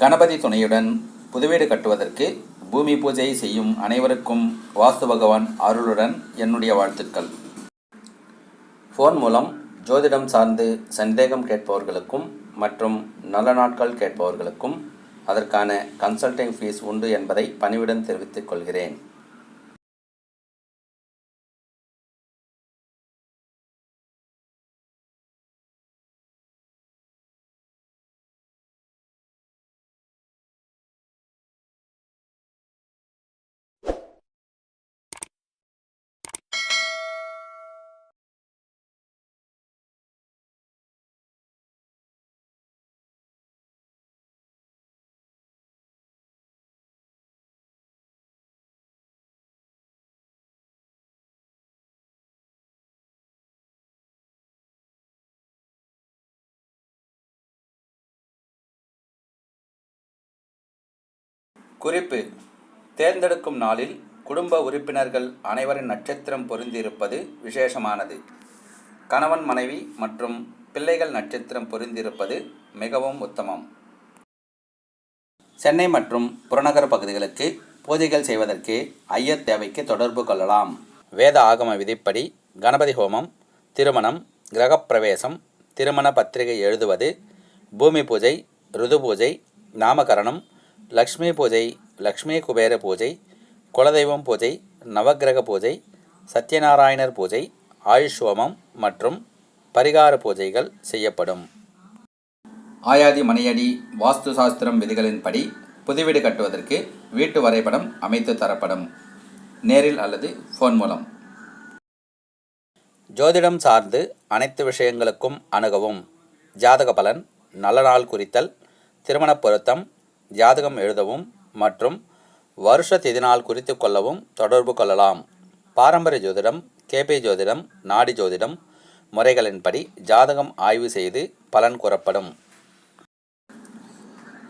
கணபதி துணையுடன் புதுவீடு கட்டுவதற்கு பூமி பூஜை செய்யும் அனைவருக்கும் வாஸ்து பகவான் அருளுடன் என்னுடைய வாழ்த்துக்கள். ஃபோன் மூலம் ஜோதிடம் சார்ந்து சந்தேகம் கேட்பவர்களுக்கும் மற்றும் நல்ல நாட்கள் கேட்பவர்களுக்கும் அதற்கான கன்சல்டிங் ஃபீஸ் உண்டு என்பதை பணிவுடன் தெரிவித்துக் கொள்கிறேன். குறிப்பு. தேர்ந்தெடுக்கும் நாளில் குடும்ப உறுப்பினர்கள் அனைவரின் நட்சத்திரம் பொருந்தியிருப்பது விசேஷமானது. கணவன் மனைவி மற்றும் பிள்ளைகள் நட்சத்திரம் பொருந்தியிருப்பது மிகவும் உத்தமம். சென்னை மற்றும் புறநகர பகுதிகளுக்கு பூஜைகள் செய்வதற்கு ஐயர் தேவைக்கு தொடர்பு கொள்ளலாம். வேத ஆகம விதிப்படி கணபதி ஹோமம் திருமணம் கிரகப்பிரவேசம் திருமண பத்திரிகை எழுதுவது பூமி பூஜை ருது பூஜை நாமகரணம் லக்ஷ்மி பூஜை லக்ஷ்மி குபேர பூஜை குலதெய்வம் பூஜை நவக்கிரக பூஜை சத்யநாராயணர் பூஜை ஆயுஷ் ஹோமம் மற்றும் பரிகார பூஜைகள் செய்யப்படும். ஆயாதி மணியடி வாஸ்து சாஸ்திரம் விதிகளின்படி புதுவீடு கட்டுவதற்கு வீட்டு வரைபடம் அமைத்து தரப்படும். நேரில் அல்லது ஃபோன் மூலம். ஜோதிடம் சார்ந்து அனைத்து விஷயங்களுக்கும் அணுகவும். ஜாதக பலன் நல்ல நாள் குறித்தல் திருமணப் பொருத்தம் ஜாதகம் எழுதவும் மற்றும் வருஷ திதினால் குறித்து கொள்ளவும் தொடர்பு கொள்ளலாம். பாரம்பரிய ஜோதிடம் கேபே ஜோதிடம் நாடி ஜோதிடம் முறைகளின்படி ஜாதகம் ஆய்வு செய்து பலன் கூறப்படும்.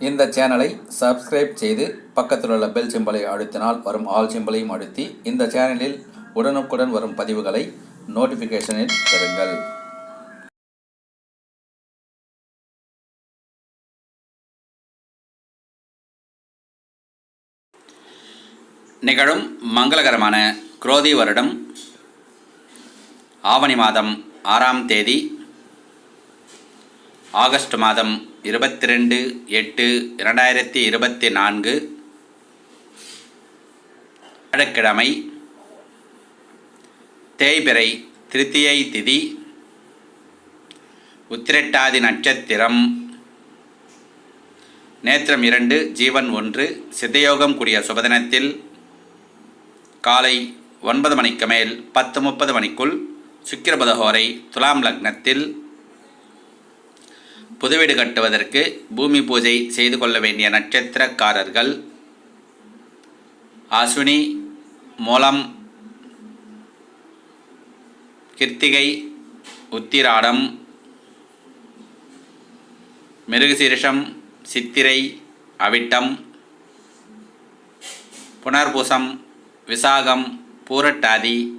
இந்த சேனலை சப்ஸ்கிரைப் செய்து பக்கத்தில் உள்ள பெல் சிம்பலை அழுத்தினால் வரும் ஆல் சிம்பலையும் அழுத்தி இந்த சேனலில் உடனுக்குடன் வரும் பதிவுகளை நோட்டிஃபிகேஷனில் பெறுங்கள். நிகழும் மங்களகரமான குரோதி வருடம் ஆவணி மாதம் ஆறாம் தேதி ஆகஸ்ட் மாதம் இருபத்தி ரெண்டு எட்டு இரண்டாயிரத்தி இருபத்தி நான்கு வியாழக்கிழமை தேய்பிறை திருத்தியை திதி உத்திரட்டாதி நட்சத்திரம் நேத்திரம் இரண்டு ஜீவன் ஒன்று சித்தயோகம் கூடிய சுபதினத்தில் காலை ஒன்பது மணிக்கு மேல் பத்து முப்பது மணிக்குள் சுக்கிரபதகோரை துலாம் லக்னத்தில் புதுவீடு கட்டுவதற்கு பூமி பூஜை செய்து கொள்ள வேண்டிய நட்சத்திரக்காரர்கள் அஸ்வினி மூலம் கிருத்திகை உத்திராடம் மிருகசீரிஷம் சித்திரை அவிட்டம் புனர்பூசம் விசாகம் பூரட்டாதி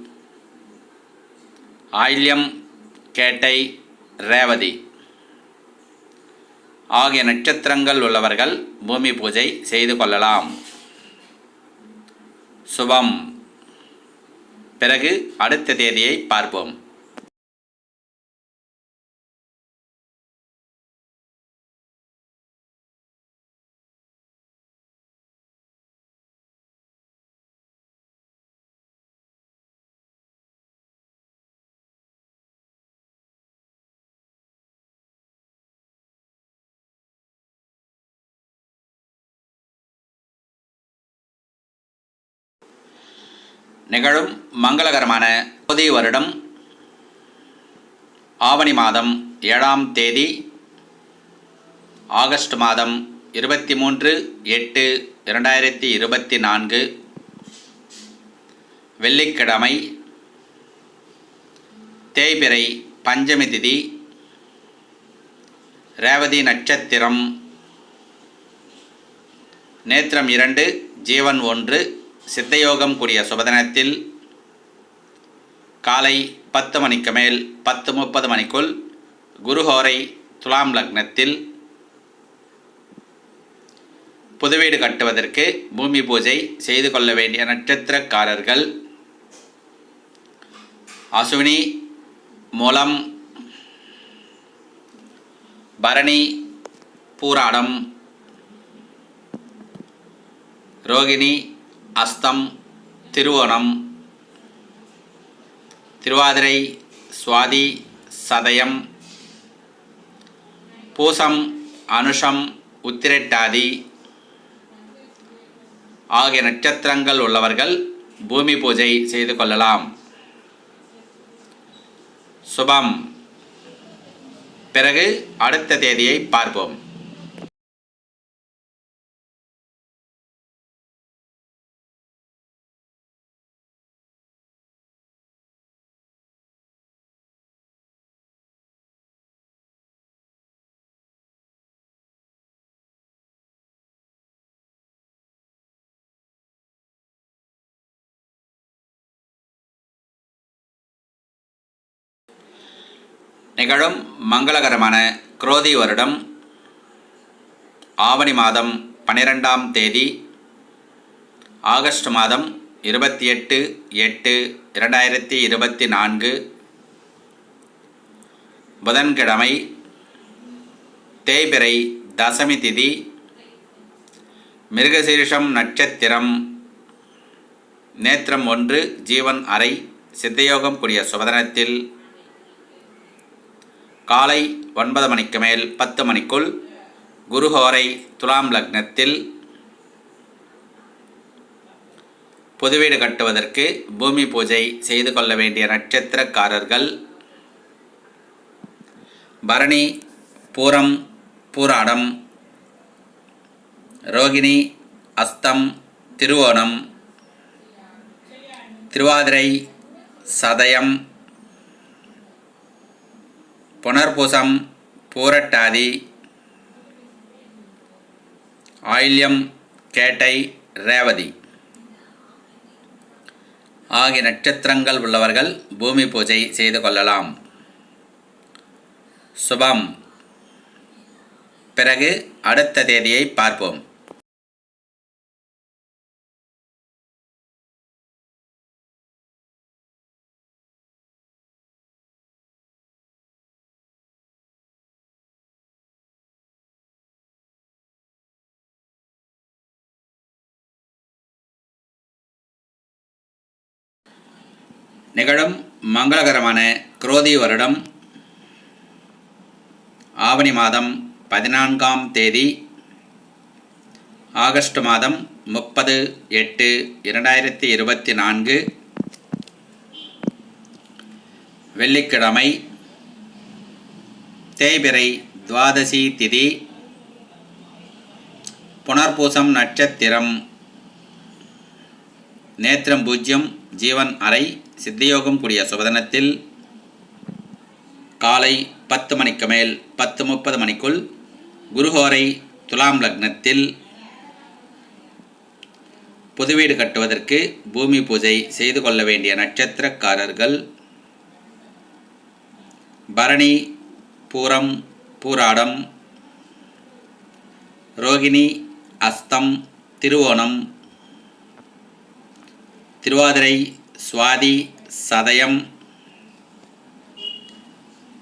ஆயில்யம் கேட்டை ரேவதி. ஆகிய நட்சத்திரங்கள் உள்ளவர்கள் பூமி பூஜை செய்து கொள்ளலாம். சுபம். பிறகு அடுத்த தேதியை பார்ப்போம். நிகழும் மங்களகரமான புதிய வருடம் ஆவணி மாதம் ஏழாம் தேதி ஆகஸ்ட் மாதம் இருபத்தி மூன்று எட்டு இரண்டாயிரத்தி இருபத்தி நான்கு வெள்ளிக்கிழமை தேய்பிறை பஞ்சமி திதி ரேவதி நட்சத்திரம் நேத்திரம் இரண்டு ஜீவன் ஒன்று சித்தயோகம் கூடிய சுபதினத்தில் காலை பத்து மணிக்கு மேல் பத்து முப்பது மணிக்குள் குருஹோரை துலாம் லக்னத்தில் புதுவீடு கட்டுவதற்கு பூமி பூஜை செய்து கொள்ள வேண்டிய நட்சத்திரக்காரர்கள் அசுவினி மூலம் பரணி பூராடம் ரோகிணி அஸ்தம் திருவோணம் திருவாதிரை சுவாதி சதயம் பூசம் அனுஷம் உத்திரட்டாதி ஆகிய நட்சத்திரங்கள் உள்ளவர்கள் பூமி பூஜை செய்து கொள்ளலாம். சுபம். பிறகு அடுத்த தேதியை பார்ப்போம். நிகழும் மங்களகரமான குரோதி வருடம் ஆவணி மாதம் பன்னிரெண்டாம் தேதி ஆகஸ்ட் மாதம் இருபத்தி எட்டு எட்டு இரண்டாயிரத்தி இருபத்தி நான்கு புதன்கிழமை தேய்பிறை தசமி திதி மிருகசீரிஷம் நட்சத்திரம் நேத்திரம் ஒன்று ஜீவன் அறை சித்தயோகம் கூடிய சுபதனத்தில் காலை ஒன்பது மணிக்கு மேல் பத்து மணிக்குள் குருஹோரை துலாம் லக்னத்தில் புதுவீடு கட்டுவதற்கு பூமி பூஜை செய்து கொள்ள வேண்டிய நட்சத்திரக்காரர்கள் பரணி பூரம் பூராடம் ரோகிணி அஸ்தம் திருவோணம் திருவாதிரை சதயம் புனர்பூசம் பூரட்டாதி ஆயில்யம் கேட்டை ரேவதி. ஆகிய நட்சத்திரங்கள் உள்ளவர்கள் பூமி பூஜை செய்து கொள்ளலாம். சுபம். பிறகு அடுத்த தேதியை பார்ப்போம். நிகழும் மங்களகரமான குரோதி வருடம் ஆவணி மாதம் பதினான்காம் தேதி ஆகஸ்ட் மாதம் முப்பது எட்டு இரண்டாயிரத்தி இருபத்தி நான்கு வெள்ளிக்கிழமை தேய்பிரை துவாதசி திதி புனர்பூசம் நட்சத்திரம் நேத்திரம் பூஜ்யம் ஜீவன் அறை சித்தியோகம் கூடிய சுபதனத்தில் காலை பத்து மணிக்கு மேல் பத்து முப்பது மணிக்குள் குருஹோரை துலாம் லக்னத்தில் புதுவீடு கட்டுவதற்கு பூமி பூஜை செய்து கொள்ள வேண்டிய நட்சத்திரக்காரர்கள் பரணி பூரம் பூராடம் ரோகிணி அஸ்தம் திருவோணம் திருவாதிரை சுவாதி சதயம்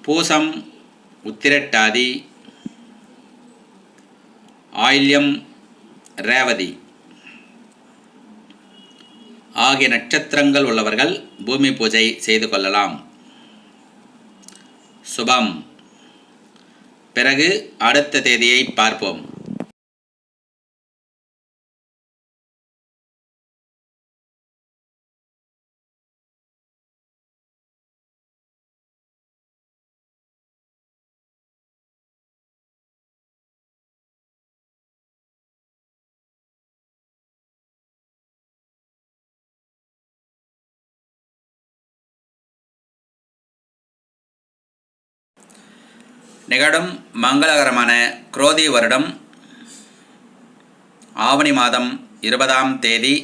பூசம் உத்திரட்டாதி ஆயில்யம் ரேவதி. ஆகிய நட்சத்திரங்கள் உள்ளவர்கள் பூமி பூஜை செய்து கொள்ளலாம். சுபம். பிறகு அடுத்த தேதியை பார்ப்போம். நிகழும் மங்களகரமான குரோதி வருடம் ஆவணி மாதம் இருபதாம் தேதி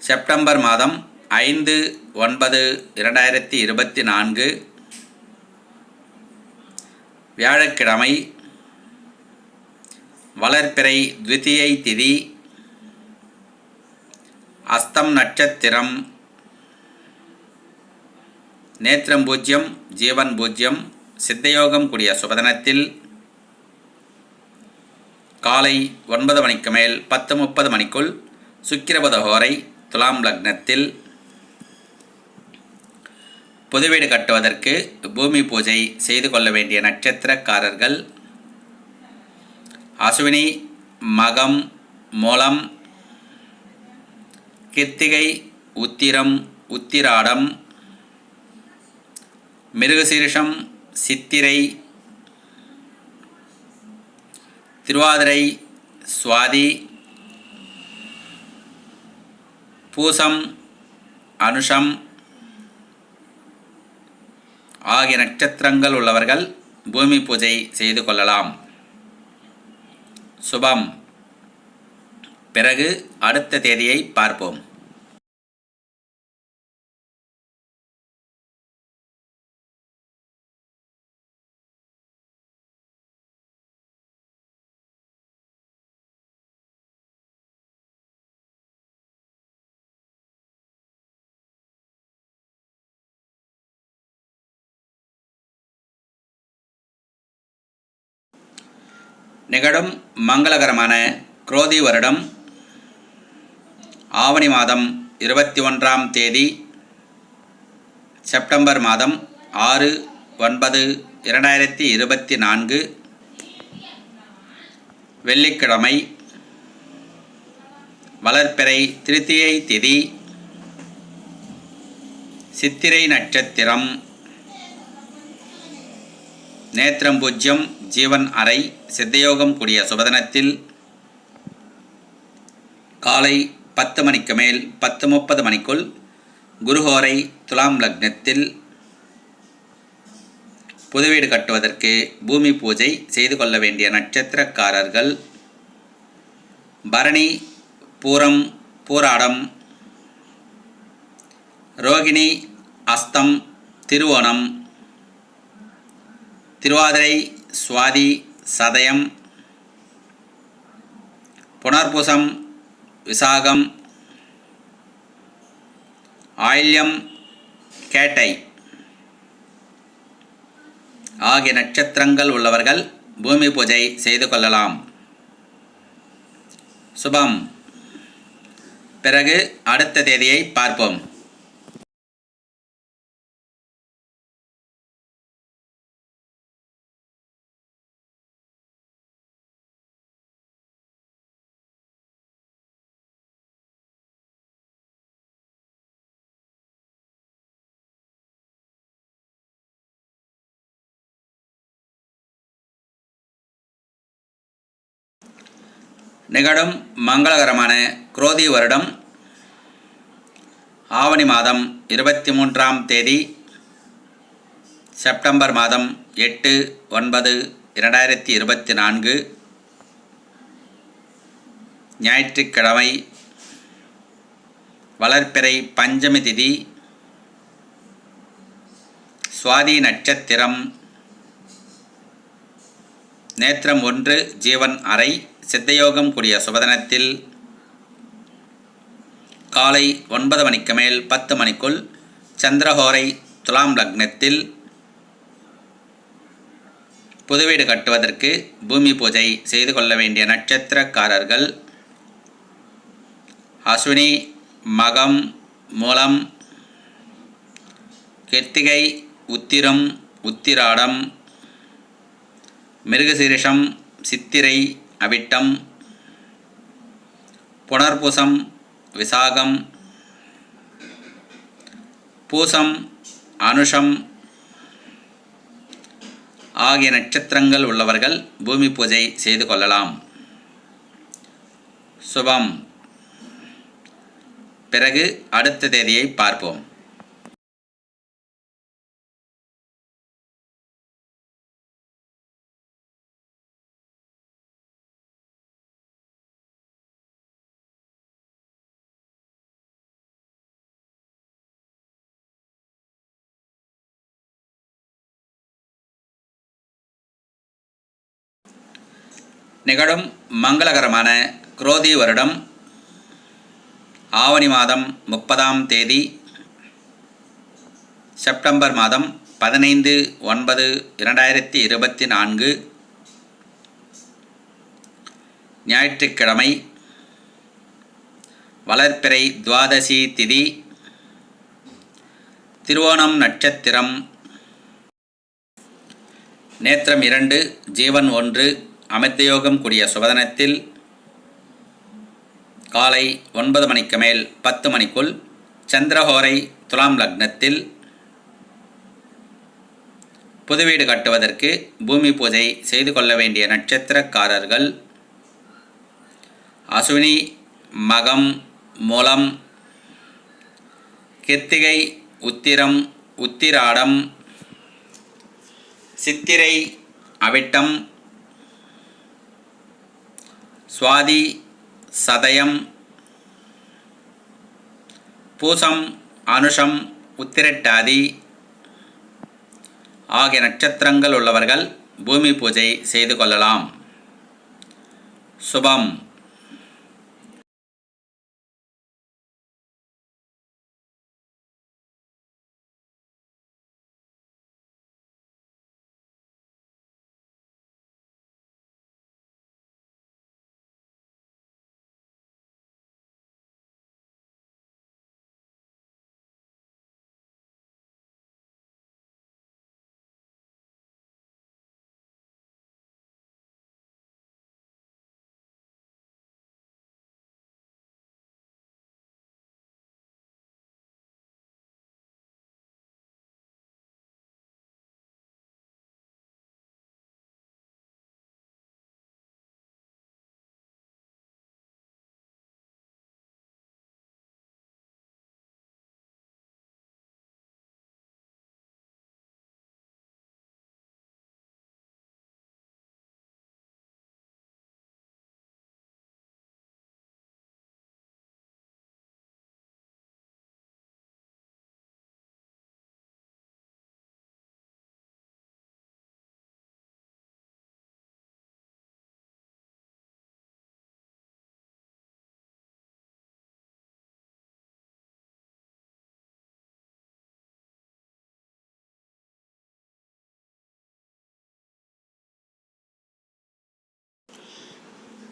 செப்டம்பர் மாதம் ஐந்து ஒன்பது இரண்டாயிரத்தி இருபத்தி நான்கு வியாழக்கிழமை வளர்ப்பிறை த்விதியை திதி அஸ்தம் நட்சத்திரம் நேத்திரம் பூஜ்யம் ஜீவன் பூஜ்யம் சித்தயோகம் கூடிய சுபதனத்தில் காலை ஒன்பது மணிக்கு மேல் பத்து முப்பது மணிக்குள் சுக்கிரபத ஹோரை துலாம் லக்னத்தில் புது வீடு கட்டுவதற்கு பூமி பூஜை செய்து கொள்ள வேண்டிய நட்சத்திரக்காரர்கள் அசுவினி மகம் மூலம் கிருத்திகை உத்திரம் உத்திராடம் மிருகசீரிஷம் சித்திரை திருவாதிரை சுவாதி பூசம் அனுஷம் ஆகிய நட்சத்திரங்கள் உள்ளவர்கள் பூமி பூஜை செய்து கொள்ளலாம். சுபம். பிறகு அடுத்த தேதியை பார்ப்போம். நிகழும் மங்களகரமான குரோதி வருடம் ஆவணி மாதம் இருபத்தி ஒன்றாம் தேதி செப்டம்பர் மாதம் ஆறு ஒன்பது இரண்டாயிரத்தி இருபத்தி நான்கு வெள்ளிக்கிழமை வளர்ப்பிறை திருத்தியை திதி சித்திரை நட்சத்திரம் நேத்திரம் பூஜ்யம் ஜீவன் அறை சித்தயோகம் கூடிய சுபதனத்தில் காலை பத்து மணிக்கு மேல் பத்து முப்பது மணிக்குள் குருஹோரை துலாம் லக்னத்தில் புது வீடு கட்டுவதற்கு பூமி பூஜை செய்து கொள்ள வேண்டிய நட்சத்திரக்காரர்கள் பரணி பூரம் பூராடம் ரோகிணி அஸ்தம் திருவோணம் திருவாதிரை சுவாதி சதயம் புனர்பூசம் விசாகம் ஆயில்யம் கேட்டை ஆகிய நட்சத்திரங்கள் உள்ளவர்கள் பூமி பூஜை செய்து கொள்ளலாம். சுபம். பிறகு அடுத்த தேதியை பார்ப்போம். நிகழும் மங்களகரமான குரோதி வருடம் ஆவணி மாதம் இருபத்தி மூன்றாம் தேதி செப்டம்பர் மாதம் எட்டு ஒன்பது இரண்டாயிரத்தி இருபத்தி நான்கு ஞாயிற்றுக்கிழமை வளர்ப்பிறை பஞ்சமி திதி சுவாதி நட்சத்திரம் நேத்திரம் ஒன்று ஜீவன் அறை சித்தயோகம் கூடிய சுபதனத்தில் காலை ஒன்பது மணிக்கு மேல் பத்து மணிக்குள் சந்திரஹோரை துலாம் லக்னத்தில் புதுவீடு கட்டுவதற்கு பூமி பூஜை செய்து கொள்ள வேண்டிய நட்சத்திரக்காரர்கள் அஸ்வினி மகம் மூலம் கிருத்திகை உத்திரம் உத்திராடம் மிருகசீரிஷம் சித்திரை அவிட்டம் புனர்பூசம் விசாகம் பூசம் அனுஷம் ஆகிய நட்சத்திரங்கள் உள்ளவர்கள் பூமி பூஜை செய்து கொள்ளலாம். சுபம். பிறகு அடுத்த தேதியை பார்ப்போம். நிகழும் மங்களகரமான குரோதி வருடம் ஆவணி மாதம் முப்பதாம் தேதி செப்டம்பர் மாதம் பதினைந்து ஒன்பது இரண்டாயிரத்தி இருபத்தி நான்கு ஞாயிற்றுக்கிழமை வளர்ப்பிறை துவாதசி திதி திருவோணம் நட்சத்திரம். நேத்திரம் இரண்டு ஜீவன் ஒன்று அமிர்தயோகம் கூடிய சுபதனத்தில் காலை ஒன்பது மணிக்கு மேல் பத்து மணிக்குள் சந்திரஹோரை துலாம் லக்னத்தில் புது வீடு கட்டுவதற்கு பூமி பூஜை செய்து கொள்ள வேண்டிய நட்சத்திரக்காரர்கள் அசுவினி மகம் மூலம் கிருத்திகை உத்திரம் உத்திராடம் சித்திரை அவிட்டம் சுவாதி சதயம் பூசம் அனுஷம் உத்திரட்டாதி ஆகிய நட்சத்திரங்கள் உள்ளவர்கள் பூமி பூஜை செய்து கொள்ளலாம். சுபம்.